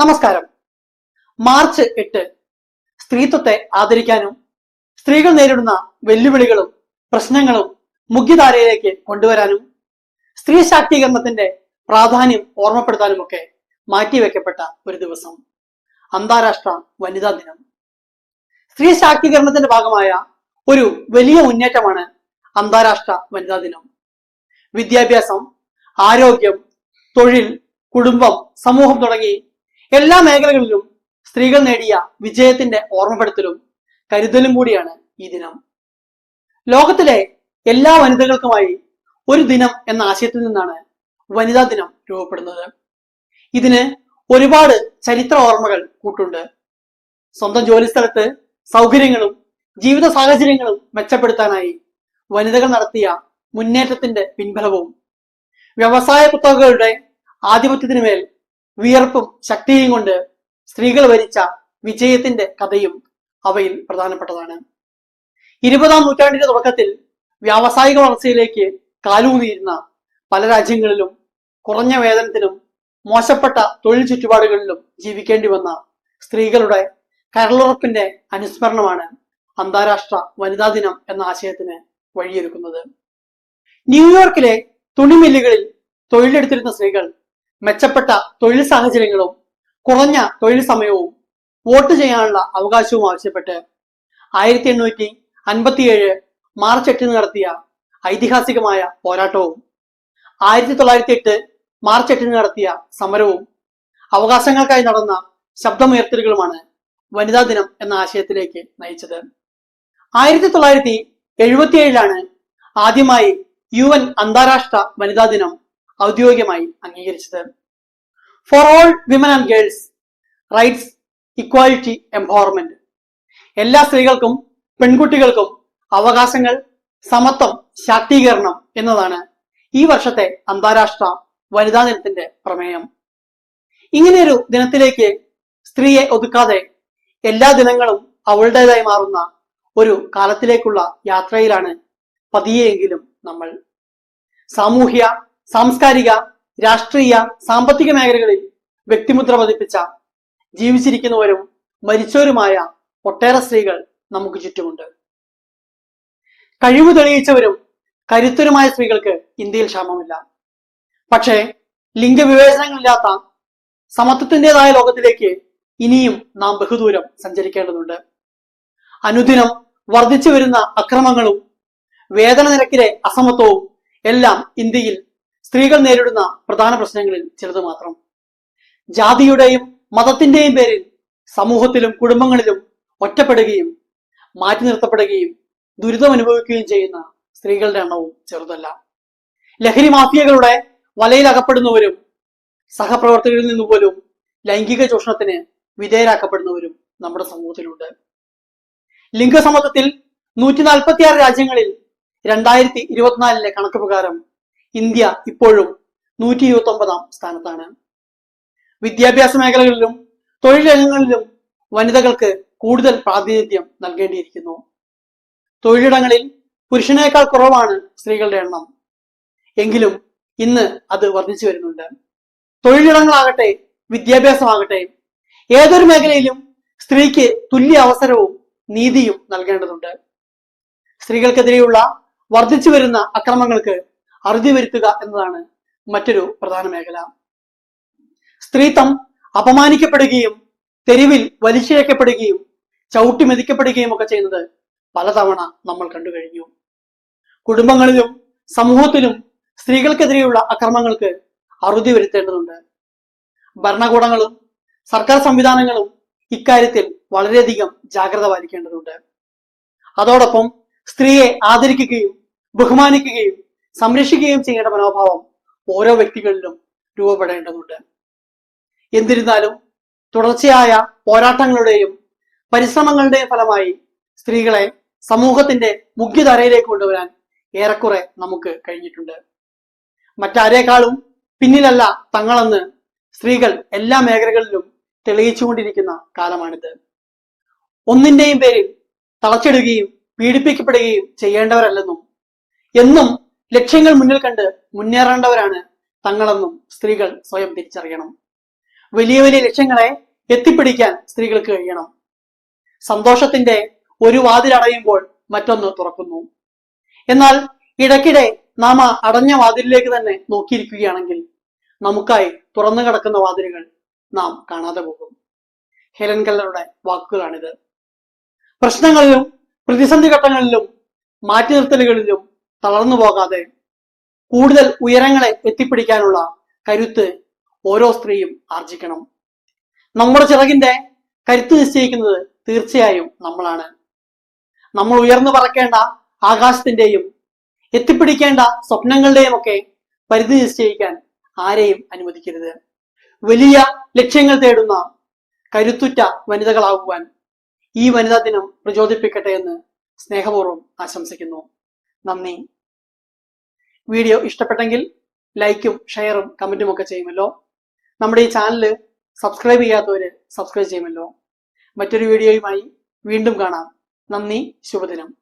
നമസ്കാരം. മാർച്ച് എട്ട് സ്ത്രീത്വത്തെ ആദരിക്കാനും സ്ത്രീകൾ നേരിടുന്ന വെല്ലുവിളികളും പ്രശ്നങ്ങളും മുഖ്യധാരയിലേക്ക് കൊണ്ടുവരാനും സ്ത്രീ ശാക്തീകരണത്തിന്റെ പ്രാധാന്യം ഓർമ്മപ്പെടുത്താനുമൊക്കെ മാറ്റിവെക്കപ്പെട്ട ഒരു ദിവസം. അന്താരാഷ്ട്ര വനിതാ ദിനം. സ്ത്രീ ശാക്തീകരണത്തിന്റെ ഭാഗമായ ഒരു വലിയ മുന്നേറ്റമാണ് അന്താരാഷ്ട്ര വനിതാ ദിനം. വിദ്യാഭ്യാസം ആരോഗ്യം തൊഴിൽ കുടുംബം സമൂഹം തുടങ്ങി എല്ലാ മേഖലകളിലും സ്ത്രീകൾ നേടിയ വിജയത്തിന്റെ ഓർമ്മപ്പെടുത്തലും കരുതലും കൂടിയാണ് ഈ ദിനം. ലോകത്തിലെ എല്ലാ വനിതകൾക്കുമായി ഒരു ദിനം എന്ന ആശയത്തിൽ നിന്നാണ് വനിതാ ദിനം രൂപപ്പെടുന്നത്. ഇതിന് ഒരുപാട് ചരിത്ര ഓർമ്മകൾ കൂട്ടുണ്ട്. സ്വന്തം ജോലിസ്ഥലത്ത് സൗകര്യങ്ങളും ജീവിത സാഹചര്യങ്ങളും മെച്ചപ്പെടുത്താനായി വനിതകൾ നടത്തിയ മുന്നേറ്റത്തിന്റെ പിൻബലവും വ്യവസായ കുത്തകകളുടെ ആധിപത്യത്തിനു മേൽ വിയർപ്പും ശക്തിയും കൊണ്ട് സ്ത്രീകൾ വരിച്ച വിജയത്തിന്റെ കഥയും അവയിൽ പ്രധാനപ്പെട്ടതാണ്. ഇരുപതാം നൂറ്റാണ്ടിന്റെ തുടക്കത്തിൽ വ്യാവസായിക വളർച്ചയിലേക്ക് കാലൂന്നിയിരുന്ന പല രാജ്യങ്ങളിലും കുറഞ്ഞ വേതനത്തിലും മോശപ്പെട്ട തൊഴിൽ ചുറ്റുപാടുകളിലും ജീവിക്കേണ്ടി വന്ന സ്ത്രീകളുടെ കരളുറപ്പിന്റെ അനുസ്മരണമാണ് അന്താരാഷ്ട്ര വനിതാ ദിനം എന്ന ആശയത്തിന് വഴിയൊരുക്കുന്നത്. ന്യൂയോർക്കിലെ തുണിമില്ലുകളിൽ തൊഴിലെടുത്തിരുന്ന സ്ത്രീകൾ മെച്ചപ്പെട്ട തൊഴിൽ സാഹചര്യങ്ങളും കുറഞ്ഞ തൊഴിൽ സമയവും വോട്ട് ചെയ്യാനുള്ള അവകാശവും ആവശ്യപ്പെട്ട് ആയിരത്തി എണ്ണൂറ്റി അൻപത്തിയേഴ് മാർച്ച് എട്ടിന് നടത്തിയ ഐതിഹാസികമായ പോരാട്ടവും ആയിരത്തി തൊള്ളായിരത്തി എട്ട് മാർച്ച് എട്ടിന് നടത്തിയ സമരവും അവകാശങ്ങൾക്കായി നടന്ന ശബ്ദമുയർത്തലുകളുമാണ് വനിതാ ദിനം എന്ന ആശയത്തിലേക്ക് നയിച്ചത്. ആയിരത്തി തൊള്ളായിരത്തി എഴുപത്തിയേഴിലാണ് ആദ്യമായി യു എൻ അന്താരാഷ്ട്ര വനിതാ ദിനം ഔദ്യോഗികമായി അംഗീകരിച്ചത്. For all women and girls rights equality empowerment എല്ലാ സ്ത്രീകൾക്കും പെൺകുട്ടികൾക്കും അവകാശങ്ങൾ സമത്വം ശാക്തീകരണം എന്നതാണ് ഈ വർഷത്തെ അന്താരാഷ്ട്ര വനിതാ ദിനത്തിന്റെ പ്രമേയം. ഇങ്ങനെയൊരു ദിനത്തിലേക്ക് സ്ത്രീയെ ഒതുക്കാതെ എല്ലാ ദിനങ്ങളും അവളുടേതായി മാറുന്ന ഒരു കാലത്തിലേക്കുള്ള യാത്രയിലാണ് പതിയെങ്കിലും നമ്മൾ. സാമൂഹ്യ സാംസ്കാരിക രാഷ്ട്രീയ സാമ്പത്തിക മേഖലകളിൽ വ്യക്തിമുദ്ര പതിപ്പിച്ച ജീവിച്ചിരിക്കുന്നവരും മരിച്ചവരുമായ ഒട്ടേറെ സ്ത്രീകൾ നമുക്ക് ചുറ്റുമുണ്ട്. കഴിവ് തെളിയിച്ചവരും കരുത്തരുമായ സ്ത്രീകൾക്ക് ഇന്ത്യയിൽ ക്ഷാമമില്ല. പക്ഷേ ലിംഗവിവേചനങ്ങളില്ലാത്ത സമത്വത്തിന്റെതായ ലോകത്തിലേക്ക് ഇനിയും നാം ബഹുദൂരം സഞ്ചരിക്കേണ്ടതുണ്ട്. അനുദിനം വർദ്ധിച്ചു വരുന്ന അക്രമങ്ങളും വേതന നിരക്കിലെ അസമത്വവും എല്ലാം ഇന്ത്യയിൽ സ്ത്രീകൾ നേരിടുന്ന പ്രധാന പ്രശ്നങ്ങളിൽ ചിലത് മാത്രം. ജാതിയുടെയും മതത്തിന്റെയും പേരിൽ സമൂഹത്തിലും കുടുംബങ്ങളിലും ഒറ്റപ്പെടുകയും മാറ്റി നിർത്തപ്പെടുകയും ദുരിതം അനുഭവിക്കുകയും ചെയ്യുന്ന സ്ത്രീകളുടെ എണ്ണവും ചെറുതല്ല. ലഹരി മാഫിയകളുടെ വലയിൽ അകപ്പെടുന്നവരും സഹപ്രവർത്തകരിൽ നിന്ന് പോലും ലൈംഗിക ചൂഷണത്തിന് വിധേയരാക്കപ്പെടുന്നവരും നമ്മുടെ സമൂഹത്തിലുണ്ട്. ലിംഗസമത്വത്തിൽ നൂറ്റി നാൽപ്പത്തി ആറ് രാജ്യങ്ങളിൽ രണ്ടായിരത്തി ഇരുപത്തിനാലിലെ കണക്ക് പ്രകാരം ഇന്ത്യ ഇപ്പോഴും നൂറ്റി ഇരുപത്തി ഒമ്പതാം സ്ഥാനത്താണ്. വിദ്യാഭ്യാസ മേഖലകളിലും തൊഴിൽ വനിതകൾക്ക് കൂടുതൽ പ്രാതിനിധ്യം നൽകേണ്ടിയിരിക്കുന്നു. തൊഴിലിടങ്ങളിൽ പുരുഷനേക്കാൾ കുറവാണ് സ്ത്രീകളുടെ എണ്ണം. എങ്കിലും ഇന്ന് അത് വർദ്ധിച്ചു വരുന്നുണ്ട്. തൊഴിലിടങ്ങളാകട്ടെ വിദ്യാഭ്യാസമാകട്ടെ ഏതൊരു മേഖലയിലും സ്ത്രീക്ക് തുല്യ അവസരവും നീതിയും നൽകേണ്ടതുണ്ട്. സ്ത്രീകൾക്കെതിരെയുള്ള വർദ്ധിച്ചു വരുന്ന അക്രമങ്ങൾക്ക് അറുതി വരുത്തുക എന്നതാണ് മറ്റൊരു പ്രധാന മേഖല. സ്ത്രീത്വം അപമാനിക്കപ്പെടുകയും തെരുവിൽ വലിച്ചിഴക്കപ്പെടുകയും ചവിട്ടി മെതിക്കപ്പെടുകയും ഒക്കെ ചെയ്യുന്നത് പലതവണ നമ്മൾ കണ്ടു കഴിഞ്ഞു. കുടുംബങ്ങളിലും സമൂഹത്തിലും സ്ത്രീകൾക്കെതിരെയുള്ള അക്രമങ്ങൾക്ക് അറുതി വരുത്തേണ്ടതുണ്ട്. ഭരണകൂടങ്ങളും സർക്കാർ സംവിധാനങ്ങളും ഇക്കാര്യത്തിൽ വളരെയധികം ജാഗ്രത പാലിക്കേണ്ടതുണ്ട്. അതോടൊപ്പം സ്ത്രീയെ ആദരിക്കുകയും ബഹുമാനിക്കുകയും സംരക്ഷിക്കുകയും ചെയ്യേണ്ട മനോഭാവം ഓരോ വ്യക്തികളിലും രൂപപ്പെടേണ്ടതുണ്ട്. എന്നിരുന്നാലും തുടർച്ചയായ പോരാട്ടങ്ങളുടെയും പരിശ്രമങ്ങളുടെയും ഫലമായി സ്ത്രീകളെ സമൂഹത്തിന്റെ മുഖ്യധാരയിലേക്ക് കൊണ്ടുവരാൻ ഏറെക്കുറെ നമുക്ക് കഴിഞ്ഞിട്ടുണ്ട്. മറ്റാരേക്കാളും പിന്നിലല്ല തങ്ങളെന്ന് സ്ത്രീകൾ എല്ലാ മേഖലകളിലും തെളിയിച്ചുകൊണ്ടിരിക്കുന്ന കാലമാണിത്. ഒന്നിന്റെയും പേരിൽ തളച്ചിടുകയും പീഡിപ്പിക്കപ്പെടുകയും ചെയ്യേണ്ടവരല്ലെന്നും എന്നും ലക്ഷ്യങ്ങൾ മുന്നിൽ കണ്ട് മുന്നേറേണ്ടവരാണ് തങ്ങളെന്നും സ്ത്രീകൾ സ്വയം തിരിച്ചറിയണം. വലിയ വലിയ ലക്ഷ്യങ്ങളെ എത്തിപ്പിടിക്കാൻ സ്ത്രീകൾക്ക് കഴിയണം. സന്തോഷത്തിന്റെ ഒരു വാതിലടയുമ്പോൾ മറ്റൊന്ന് തുറക്കുന്നു. എന്നാൽ ഇടയ്ക്കിടെ നാം ആ അടഞ്ഞ വാതിലിലേക്ക് തന്നെ നോക്കിയിരിക്കുകയാണെങ്കിൽ നമുക്കായി തുറന്നു കിടക്കുന്ന വാതിലുകൾ നാം കാണാതെ പോകും. ഹെലൻ കല്ലറുടെ വാക്കുകളാണിത്. പ്രശ്നങ്ങളിലും പ്രതിസന്ധി ഘട്ടങ്ങളിലും മാറ്റി നിർത്തലുകളിലും തളർന്നു പോകാതെ കൂടുതൽ ഉയരങ്ങളെ എത്തിപ്പിടിക്കാനുള്ള കരുത്ത് ഓരോ സ്ത്രീയും ആർജിക്കണം. നമ്മുടെ ചിറകിന്റെ കരുത്ത് നിശ്ചയിക്കുന്നത് തീർച്ചയായും നമ്മളാണ്. നമ്മൾ ഉയർന്നു പറക്കേണ്ട ആകാശത്തിന്റെയും എത്തിപ്പിടിക്കേണ്ട സ്വപ്നങ്ങളുടെയും ഒക്കെ പരിധി നിശ്ചയിക്കാൻ ആരെയും അനുവദിക്കരുത്. വലിയ ലക്ഷ്യങ്ങൾ തേടുന്ന കരുത്തുറ്റ വനിതകളാകുവാൻ ഈ വനിതാ ദിനം പ്രചോദിപ്പിക്കട്ടെ എന്ന് സ്നേഹപൂർവം ആശംസിക്കുന്നു. നന്ദി. വീഡിയോ ഇഷ്ടപ്പെട്ടെങ്കിൽ ലൈക്കും ഷെയറും കമന്റും ഒക്കെ ചെയ്യുമല്ലോ. നമ്മുടെ ഈ ചാനൽ സബ്സ്ക്രൈബ് ചെയ്യാത്തവര് സബ്സ്ക്രൈബ് ചെയ്യുമല്ലോ. മറ്റൊരു വീഡിയോയുമായി വീണ്ടും കാണാം. നന്ദി ശുഭദിനം.